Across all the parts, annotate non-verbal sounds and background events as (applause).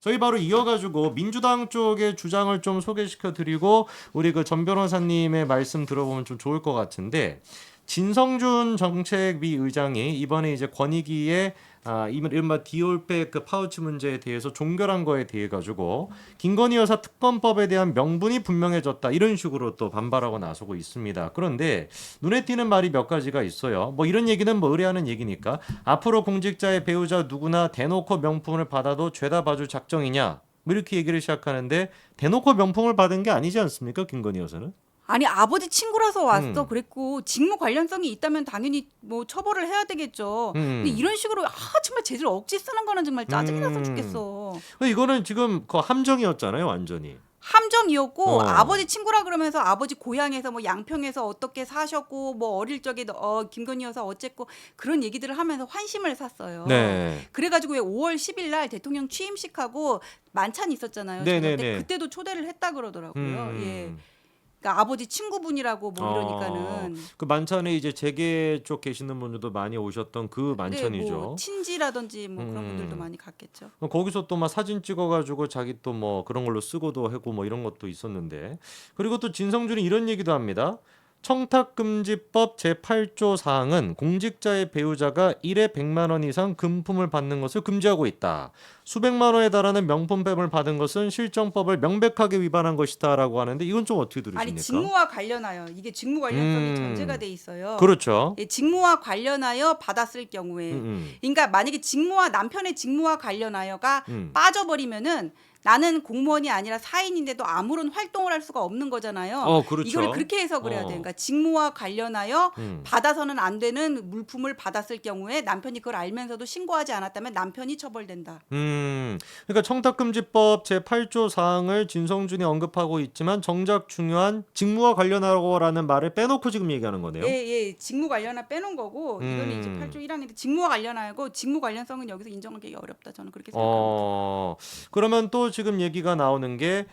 저희 바로 이어가지고 민주당 쪽의 주장을 좀 소개시켜 드리고 우리 그 전 변호사님의 말씀 들어보면 좀 좋을 것 같은데 진성준 정책위 의장이 이번에 이제 권익위의 아, 이른바 디올백 그 파우치 문제에 대해서 종결한 거에 대해 가지고 김건희 여사 특검법에 대한 명분이 분명해졌다 이런 식으로 또 반발하고 나서고 있습니다. 그런데 눈에 띄는 말이 몇 가지가 있어요. 뭐 이런 얘기는 뭐 의뢰하는 얘기니까 앞으로 공직자의 배우자 누구나 대놓고 명품을 받아도 죄다 봐줄 작정이냐 뭐 이렇게 얘기를 시작하는데 대놓고 명품을 받은 게 아니지 않습니까 김건희 여사는? 아니 아버지 친구라서 왔어 음. 그랬고 직무 관련성이 있다면 당연히 뭐 처벌을 해야 되겠죠. 음. 근데 이런 식으로 아 정말 쟤들 억지 쓰는 거는 정말 짜증이 나서 음. 죽겠어. 이거는 지금 그 함정이었잖아요 완전히. 함정이었고 어. 아버지 친구라 그러면서 아버지 고향에서 뭐 양평에서 어떻게 사셨고 뭐 어릴 적에 어 김건희 여사 어쨌고 그런 얘기들을 하면서 환심을 샀어요. 네. 그래가지고 왜 5월 10일 날 대통령 취임식하고 만찬 있었잖아요. 네네네. 저녁 때 그때도 초대를 했다 그러더라고요. 음. 예. 그러니까 아버지 친구분이라고 뭐 이러니까는 그 만찬에 이제 재계 쪽 계시는 분들도 많이 오셨던 그 만찬이죠. 네, 뭐 친지라든지 뭐 그런 음. 분들도 많이 갔겠죠. 어, 거기서 또 막 사진 찍어가지고 자기 또 뭐 그런 걸로 쓰고도 하고 뭐 이런 것도 있었는데 그리고 또 진성준이 이런 얘기도 합니다. 청탁금지법 제8조 사항은 공직자의 배우자가 1회 100만 원 이상 금품을 받는 것을 금지하고 있다. 수백만 원에 달하는 명품백을 받은 것은 실정법을 명백하게 위반한 것이다라고 하는데 이건 좀 어떻게 들으십니까? 아니 직무와 관련하여 이게 직무 관련성이 음. 전제가 돼 있어요. 그렇죠. 예, 직무와 관련하여 받았을 경우에, 음, 음. 그러니까 만약에 직무와 남편의 직무와 관련하여가 음. 빠져버리면은 나는 공무원이 아니라 사인인데도 아무런 활동을 할 수가 없는 거잖아요. 어, 그렇죠. 이거를 그렇게 해석을 해야 어. 돼요. 그러니까 직무와 관련하여 음. 받아서는 안 되는 물품을 받았을 경우에 남편이 그걸 알면서도 신고하지 않았다면 남편이 처벌된다. 음, 그러니까 청탁금지법 제8조 사항을 진성준이 언급하고 있지만 정작 중요한 직무와 관련하고라는 말을 빼놓고 지금 얘기하는 거네요. 예, 예. 직무 관련한 빼놓은 거고 음. 이제 8조 1항인데 직무와 관련하고 직무 관련성은 여기서 인정하기 어렵다. 저는 그렇게 생각합니다. 어, 그러면 또 지금 얘기가 나오는 게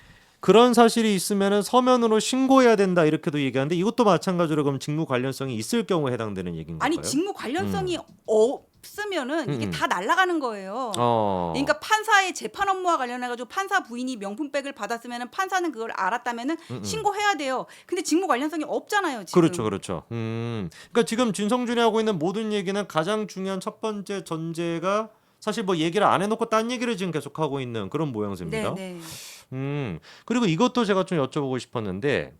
그런 사실이 있으면은 서면으로 신고해야 된다 이렇게도 얘기하는데 이것도 마찬가지로 그럼 직무 관련성이 있을 경우에 해당되는 얘기인 가요? 아니 직무 관련성이 없으면은 이게 음. 다 날아가는 거예요. 어. 그러니까 판사의 재판 업무와 관련해 가지고 판사 부인이 명품백을 받았으면은 판사는 그걸 알았다면은 음, 음. 신고해야 돼요. 근데 직무 관련성이 없잖아요, 지금. 그렇죠, 그렇죠. 음, 그러니까 지금 진성준이 하고 있는 모든 얘기는 가장 중요한 첫 번째 전제가 사실 뭐 얘기를 안 해놓고 딴 얘기를 지금 계속 하고 있는 그런 모양새입니다. 네, 네. 음, 그리고 이것도 제가 좀 여쭤보고 싶었는데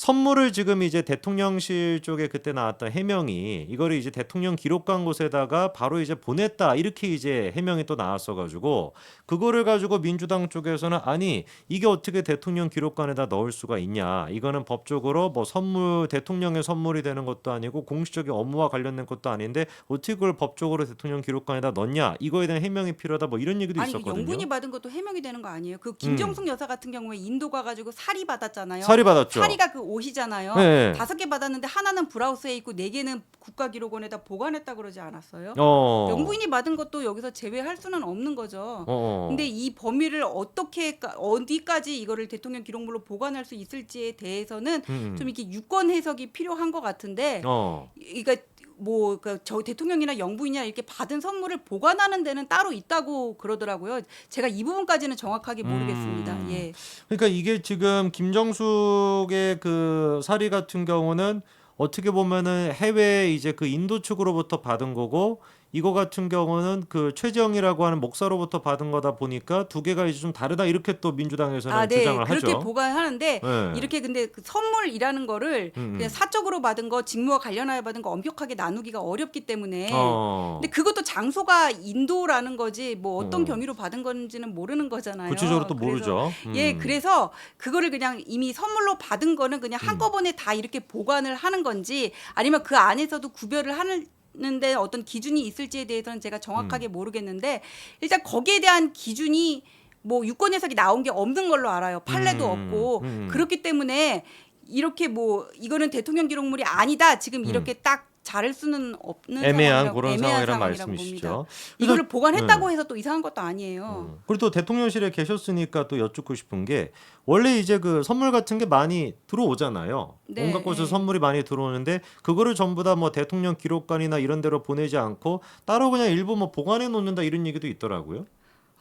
선물을 지금 이제 대통령실 쪽에 그때 나왔던 해명이 이거를 이제 대통령 기록관 곳에다가 바로 이제 보냈다 이렇게 이제 해명이 또 나왔어 가지고 그거를 가지고 민주당 쪽에서는 아니 이게 어떻게 대통령 기록관에다 넣을 수가 있냐 이거는 법적으로 뭐 선물 대통령의 선물이 되는 것도 아니고 공식적인 업무와 관련된 것도 아닌데 어떻게 그걸 법적으로 대통령 기록관에다 넣냐 이거에 대한 해명이 필요하다 뭐 이런 얘기도 아니 그 있었거든요. 영분이 받은 것도 해명이 되는 거 아니에요? 그 김정숙 여사 같은 경우에 인도 가가지고 살이 받았잖아요. 살이 받았죠. 사리가 그 옷이잖아요. 네. 다섯 개 받았는데 하나는 브라우스에 있고 네 개는 국가기록원에다 보관했다 그러지 않았어요? 어. 영부인이 받은 것도 여기서 제외할 수는 없는 거죠. 어. 근데 이 범위를 어떻게 어디까지 이거를 대통령 기록물로 보관할 수 있을지에 대해서는 음. 좀 이렇게 유권 해석이 필요한 것 같은데 어. 그러니까 뭐저 대통령이나 영부인이나 이렇게 받은 선물을 보관하는 데는 따로 있다고 그러더라고요. 제가 이 부분까지는 정확하게 모르겠습니다. 음. 예. 그러니까 이게 지금 김정숙의 그 사리 같은 경우는 어떻게 보면은 해외 이제 그 인도 측으로부터 받은 거고 이거 같은 경우는 그 최재형이라고 하는 목사로부터 받은 거다 보니까 두 개가 이제 좀 다르다 이렇게 또 민주당에서는 아, 네. 주장을 그렇게 하죠. 보관하는데 네. 이렇게 근데 그 선물이라는 거를 음, 음. 그냥 사적으로 받은 거, 직무와 관련하여 받은 거 엄격하게 나누기가 어렵기 때문에 어. 근데 그것도 장소가 인도라는 거지 뭐 어떤 어. 경위로 받은 건지는 모르는 거잖아요. 구체적으로 또 모르죠. 예, 음. 그래서 그거를 그냥 이미 선물로 받은 거는 그냥 한꺼번에 다 이렇게 보관을 하는 건지 아니면 그 안에서도 구별을 하는 데 어떤 기준이 있을지에 대해서는 제가 정확하게 음. 모르겠는데 일단 거기에 대한 기준이 뭐 유권 해석이 나온 게 없는 걸로 알아요. 판례도 음, 없고 음. 그렇기 때문에 이렇게 뭐 이거는 대통령 기록물이 아니다. 지금 이렇게 딱 자를 수는 없는 음. 애매한 상황이라고- 그런 애매한 상황이란 상황이라고 말씀이시죠. 봅니다. 이거를 보관했다고 네. 해서 또 이상한 것도 아니에요. 어. 그리고 또 대통령실에 계셨으니까 또 여쭙고 싶은 게 원래 이제 그 선물 같은 게 많이 들어오잖아요. 네, 온갖 곳에서 네. 선물이 많이 들어오는데 그거를 전부 다 뭐 대통령 기록관이나 이런 데로 보내지 않고 따로 그냥 일부 뭐 보관해 놓는다 이런 얘기도 있더라고요.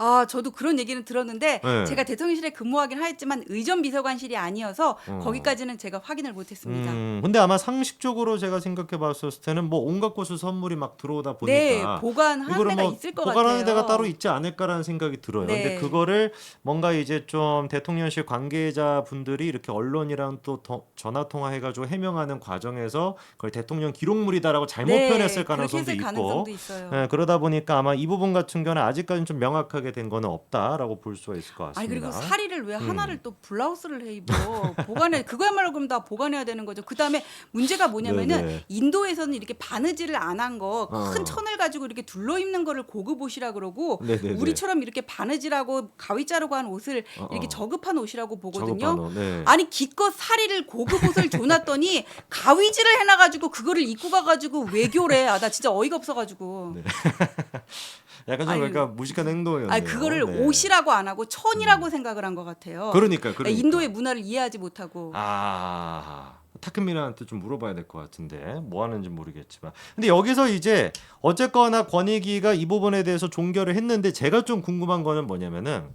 아, 저도 그런 얘기는 들었는데 네. 제가 대통령실에 근무하긴 하였지만 의전 비서관실이 아니어서 어. 거기까지는 제가 확인을 못했습니다. 음, 근데 아마 상식적으로 제가 생각해 봤을 때는 뭐 온갖 곳을 선물이 막 들어오다 보니까 네, 보관하는 이거를 데가 뭐 있을 것 보관하는 같아요. 데가 따로 있지 않을까라는 생각이 들어요. 네. 근데 그거를 뭔가 이제 좀 대통령실 관계자 분들이 이렇게 언론이랑 또 더- 전화 통화해가지고 해명하는 과정에서 그걸 대통령 기록물이다라고 잘못 네, 표현했을 그렇게 가능성도 했을 있고. 가능성도 있어요. 예, 그러다 보니까 아마 이 부분 같은 경우는 아직까지는 좀 명확하게 된 거는 없다라고 볼 수가 있을 것 같습니다. 아니 그리고 사리를 왜 음. 하나를 또 블라우스를 해 입어 보관해 (laughs) 그거야말로 그럼 다 보관해야 되는 거죠. 그 다음에 문제가 뭐냐면은 네네. 인도에서는 이렇게 바느질을 안 한 거 큰 어. 천을 가지고 이렇게 둘러 입는 거를 고급 옷이라 그러고 네네네. 우리처럼 이렇게 바느질하고 가위 자르고 한 옷을 어, 이렇게 어. 저급한 옷이라고 보거든요. 저급한 옷, 네. 아니 기껏 사리를 고급 옷을 줘놨더니 (laughs) 가위질을 해놔가지고 그거를 입고 가가지고 외교래. 아 나 진짜 어이가 없어가지고. (laughs) 네. 약간 좀 아니, 그러니까 무식한 행동이었네요. 아니 그거를 네. 음. 옷이라고 안 하고 천이라고 생각을 한 것 같아요. 그러니까, 그러니까. 인도의 문화를 이해하지 못하고. 아 타크미라한테 좀 물어봐야 될 것 같은데 뭐 하는지 모르겠지만 근데 여기서 이제 어쨌거나 권익위가 이 부분에 대해서 종결을 했는데 제가 좀 궁금한 거는 뭐냐면은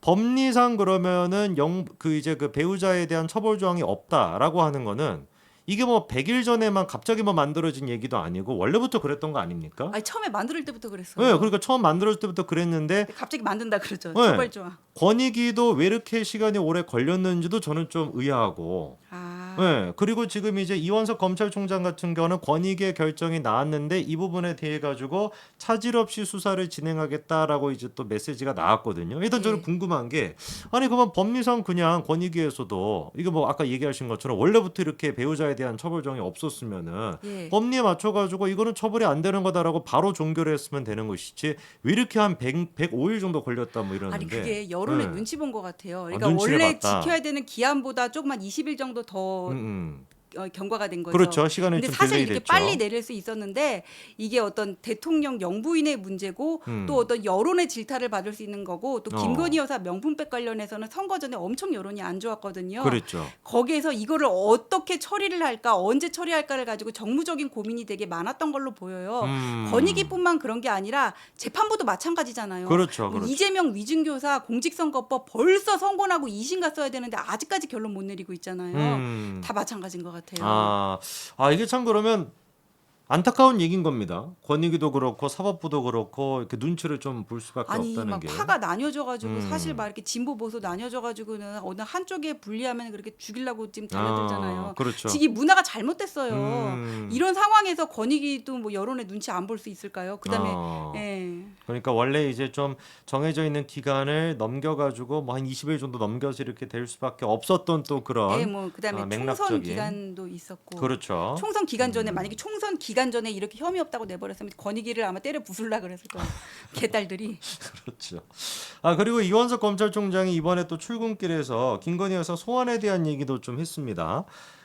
법리상 그러면은 영 그 이제 그 배우자에 대한 처벌 조항이 없다라고 하는 거는 이게 뭐 100일 전에만 갑자기 뭐 만들어진 얘기도 아니고 원래부터 그랬던 거 아닙니까? 아니 처음에 만들 때부터 그랬어요. 네, 그러니까 처음 만들어질 때부터 그랬는데 갑자기 만든다 그러죠. 네. 처벌 조항. 권익위도 왜 이렇게 시간이 오래 걸렸는지도 저는 좀 의아하고 아. 네, 그리고 지금 이제 이원석 검찰총장 같은 경우는 권익의 결정이 나왔는데 이 부분에 대해 가지고 차질 없이 수사를 진행하겠다라고 이제 또 메시지가 나왔거든요. 일단 저는 예. 궁금한 게 아니 그러면 법리상 그냥 권익위에서도 이거 뭐 아까 얘기하신 것처럼 원래부터 이렇게 배우자에 대한 처벌 정이 없었으면은 예. 법리에 맞춰 가지고 이거는 처벌이 안 되는 거다라고 바로 종결을 했으면 되는 것이지 왜 이렇게 한 100, 105일 정도 걸렸다 뭐 이러는데 아니 그게 여론의 네. 눈치 본 것 같아요. 그러니까 눈치를 원래 봤다. 지켜야 되는 기한보다 조금만 20일 정도 더 음, 음. 어, 경과가 된 거죠. 그렇죠. 시간이 근데 좀 사실 딜레이 이렇게 됐죠. 빨리 내릴 수 있었는데 이게 어떤 대통령 영부인의 문제고 음. 또 어떤 여론의 질타를 받을 수 있는 거고 또 어. 김건희 여사 명품백 관련해서는 선거 전에 엄청 여론이 안 좋았거든요. 그랬죠. 거기에서 이거를 어떻게 처리를 할까 언제 처리할까를 가지고 정무적인 고민이 되게 많았던 걸로 보여요. 음. 권익위뿐만 그런 게 아니라 재판부도 마찬가지잖아요. 그렇죠. 뭐 그렇죠. 이재명 위증교사 공직선거법 벌써 선고나고 이심 갔어야 되는데 아직까지 결론 못 내리고 있잖아요. 음. 다 마찬가지인 것 같아요. 아, 아 이게 참 그러면 안타까운 얘기인 겁니다. 권익위도 그렇고 사법부도 그렇고 이렇게 눈치를 좀 볼 수밖에 아니 없다는 막 게. 파가 나뉘어져가지고 음. 사실 막 이렇게 진보 보수 나뉘어져가지고는 어느 한쪽에 불리하면 그렇게 죽이려고 지금 달려들잖아요. 아, 그렇죠. 지금 이 문화가 잘못됐어요. 음. 이런 상황에서 권익위도 뭐 여론의 눈치 안 볼 수 있을까요? 그다음에 어. 예. 그러니까 원래 이제 좀 정해져 있는 기간을 넘겨가지고 뭐 한 20일 정도 넘겨서 이렇게 될 수밖에 없었던 또 그런 예, 뭐 그다음에 아, 총선 맥락적인. 기간도 있었고. 그렇죠. 총선 기간 전에 음. 만약에 총선 기간 전에 이렇게 혐의 없다고 내버렸으면 권익위를 아마 때려 부술라 그랬을 거예요. (laughs) 개딸들이. 그렇죠. 아 그리고 이원석 검찰총장이 이번에 또 출근길에서 김건희 여사 소환에 대한 얘기도 좀 했습니다.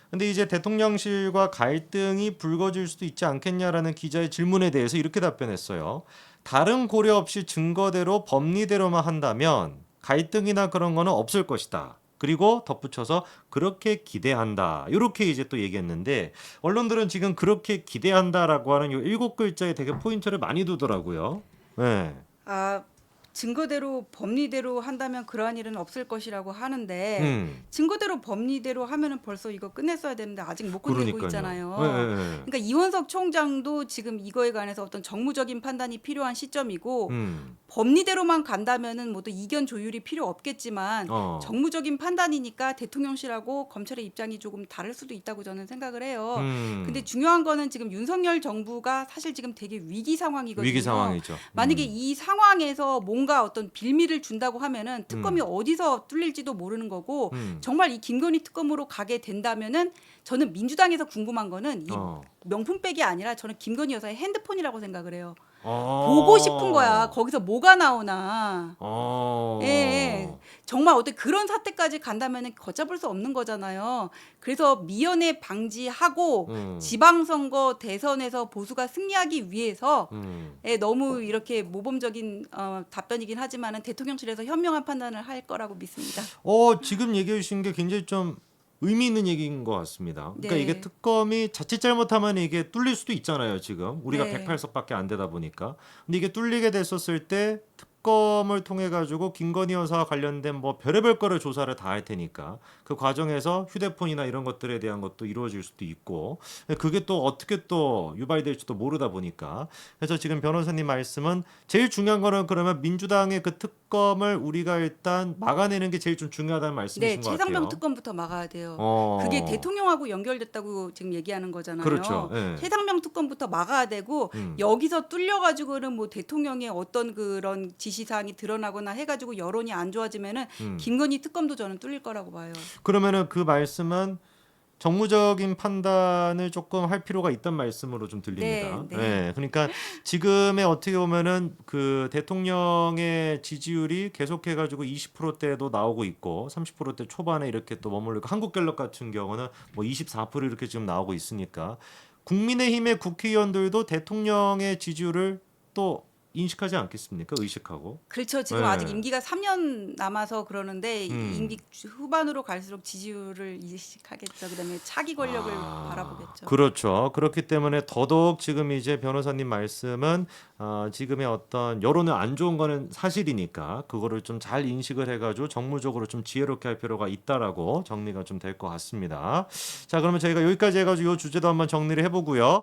근데 이제 대통령실과 갈등이 불거질 수도 있지 않겠냐라는 기자의 질문에 대해서 이렇게 답변했어요. 다른 고려 없이 증거대로 법리대로만 한다면 갈등이나 그런 거는 없을 것이다. 그리고 덧붙여서 그렇게 기대한다. 이렇게 이제 또 얘기했는데 언론들은 지금 그렇게 기대한다라고 하는 이 일곱 글자에 되게 포인트를 많이 두더라고요. 네. 아 증거대로 법리대로 한다면 그러한 일은 없을 것이라고 하는데 음. 증거대로 법리대로 하면은 벌써 이거 끝냈어야 되는데 아직 못 끝내고 그러니까요. 있잖아요. 네, 네, 네. 그러니까 이원석 총장도 지금 이거에 관해서 어떤 정무적인 판단이 필요한 시점이고 음. 법리대로만 간다면은 뭐또 이견 조율이 필요 없겠지만 어. 정무적인 판단이니까 대통령실하고 검찰의 입장이 조금 다를 수도 있다고 저는 생각을 해요. 음. 근데 중요한 거는 지금 윤석열 정부가 사실 지금 되게 위기 상황이거든요. 위기 상황이죠. 만약에 음. 이 상황에서 뭔가 어떤 빌미를 준다고 하면은 특검이 음. 어디서 뚫릴지도 모르는 거고 음. 정말 이 김건희 특검으로 가게 된다면은 저는 민주당에서 궁금한 거는 이 어. 명품백이 아니라 저는 김건희 여사의 핸드폰이라고 생각을 해요. 어. 보고 싶은 거야. 거기서 뭐가 나오나. 어. 예, 예. 정말 어떻게 그런 사태까지 간다면은 걷잡을 수 없는 거잖아요. 그래서 미연에 방지하고 음. 지방선거 대선에서 보수가 승리하기 위해서 음. 예, 너무 이렇게 모범적인 어, 답변이긴 하지만은 대통령실에서 현명한 판단을 할 거라고 믿습니다. 어 지금 얘기해 주신 게 굉장히 좀 의미 있는 얘기인 것 같습니다. 그러니까 네. 이게 특검이 자칫 잘못하면 이게 뚫릴 수도 있잖아요. 지금 우리가 네. 108석밖에 안 되다 보니까. 근데 이게 뚫리게 됐었을 때 특검을 통해 가지고 김건희 여사와 관련된 뭐 별의별 거를 조사를 다 할 테니까 그 과정에서 휴대폰이나 이런 것들에 대한 것도 이루어질 수도 있고 그게 또 어떻게 또 유발될지도 모르다 보니까 그래서 지금 변호사님 말씀은 제일 중요한 거는 그러면 민주당의 그 특검을 우리가 일단 막아내는 게 제일 좀 중요하다는 말씀이신 네, 것 같아요. 최상병 특검부터 막아야 돼요. 어. 그게 대통령하고 연결됐다고 지금 얘기하는 거잖아요. 그렇죠. 예. 최상병 특검부터 막아야 되고 음. 여기서 뚫려 가지고는 뭐 대통령의 어떤 그런 지시 사항이 드러나거나 해 가지고 여론이 안 좋아지면은 음. 김건희 특검도 저는 뚫릴 거라고 봐요. 그러면은 그 말씀은 정무적인 판단을 조금 할 필요가 있단 말씀으로 좀 들립니다. 네, 네. 예, 그러니까 지금의 어떻게 보면은 그 대통령의 지지율이 계속해가지고 20%대도 나오고 있고 30%대 초반에 이렇게 또 머물고 한국갤럽 같은 경우는 뭐 24% 이렇게 지금 나오고 있으니까 국민의힘의 국회의원들도 대통령의 지지율을 또 인식하지 않겠습니까? 의식하고. 그렇죠. 지금 네. 아직 임기가 3년 남아서 그러는데 이 음. 임기 후반으로 갈수록 지지율을 인식하겠죠. 그다음에 차기 권력을 아, 바라보겠죠. 그렇죠. 그렇기 때문에 더더욱 지금 이제 변호사님 말씀은 어, 지금의 어떤 여론은 안 좋은 거는 사실이니까 그거를 좀 잘 인식을 해가지고 정무적으로 좀 지혜롭게 할 필요가 있다라고 정리가 좀 될 것 같습니다. 자, 그러면 저희가 여기까지 해가지고 이 주제도 한번 정리를 해보고요.